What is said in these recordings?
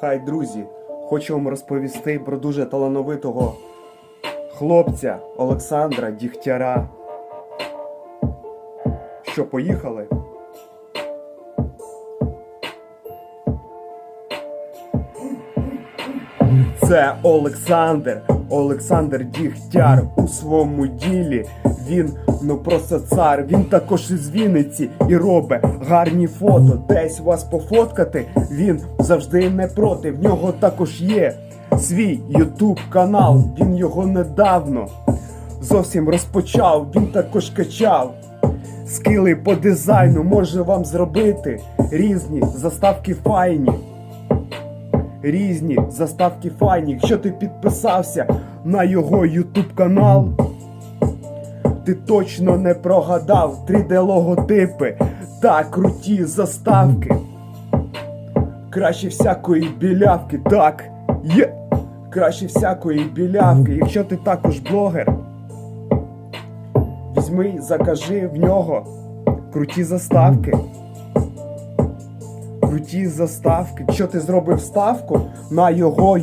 Хай, друзі, хочу вам розповісти про дуже талановитого хлопця Олександра Дігтяра. Що, поїхали? Це Олександр, Олександр Дігтяр у своєму ділі. Він ну просто цар. Він також із Вінниці і робить гарні фото. Десь вас пофоткати. Він завжди не проти. В нього також є свій Ютуб канал. Він його недавно зовсім розпочав. Він також качав. Скили по дизайну може вам зробити різні заставки файні різні заставки файні. Якщо ти підписався на його YouTube канал, ти точно не прогадав 3D логотипи та круті заставки. Краще всякої білявки, так, є. Краще всякої білявки. Якщо ти також блогер, візьми, закажи в нього круті заставки круті заставки. Якщо ти зробив ставку на його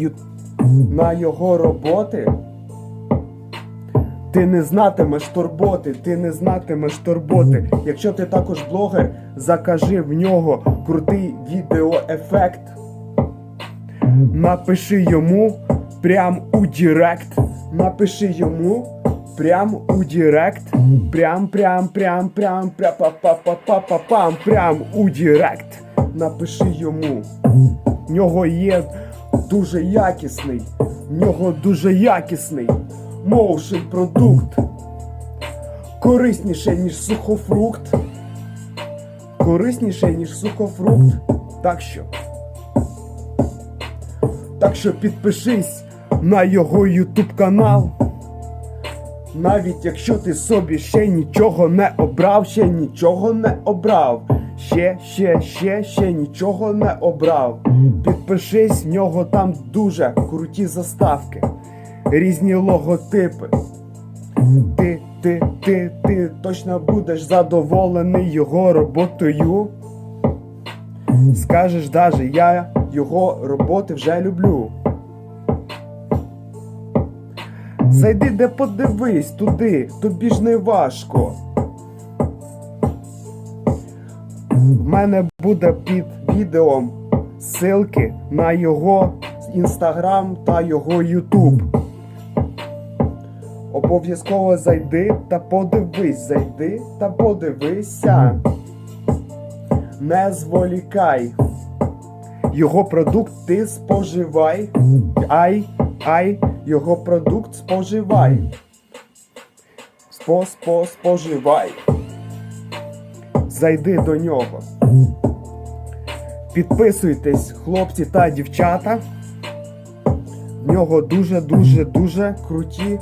на його роботи, ти не знатимеш турботи, ти не знатимеш турботи. Якщо ти також блогер, закажи в нього крутий відеоефект. Напиши йому прям у Директ. Напиши йому прям у Директ. Прям, прям, прям, прям, прям, па па па па па пам прям у Директ. Напиши йому. В нього є дуже якісний. В нього дуже якісний моушен продукт. Корисніше, ніж сухофрукт. Корисніше, ніж сухофрукт. Так що. Так що підпишись на його YouTube канал. Навіть якщо ти собі ще нічого не обрав, ще нічого не обрав. Ще, ще, ще, ще нічого не обрав. Підпишись, в нього там дуже круті заставки, різні логотипи. Ти, ти, ти, ти точно будеш задоволений його роботою. Скажеш даже, я його роботи вже люблю. Зайди де подивись туди, тобі ж не важко. В мене буде під відео ссылки на його інстаграм та його ютуб. Обов'язково зайди та подивись, зайди та подивися. Не зволікай. Його продукт ти споживай. Ай, ай, його продукт споживай. Спо, спо, споживай. Зайди до нього. Підписуйтесь, хлопці та дівчата. В нього дуже-дуже дуже круті,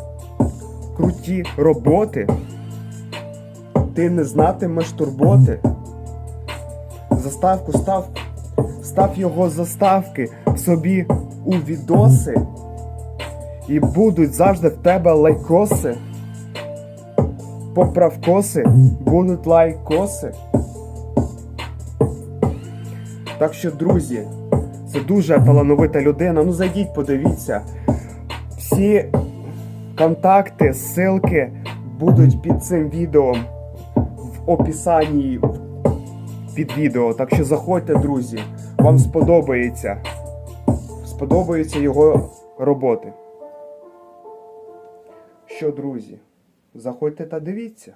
круті роботи. Ти не знатимеш турботи. Заставку став, став його заставки собі у відоси. І будуть завжди в тебе лайкоси. Поправкоси, будуть лайкоси. Так що, друзі, це дуже талановита людина. Ну зайдіть, подивіться. Всі контакти, ссылки будуть під цим відео в описанні під відео. Так що заходьте, друзі. Вам сподобається. Сподобаються його роботи. Що, друзі, заходьте та дивіться.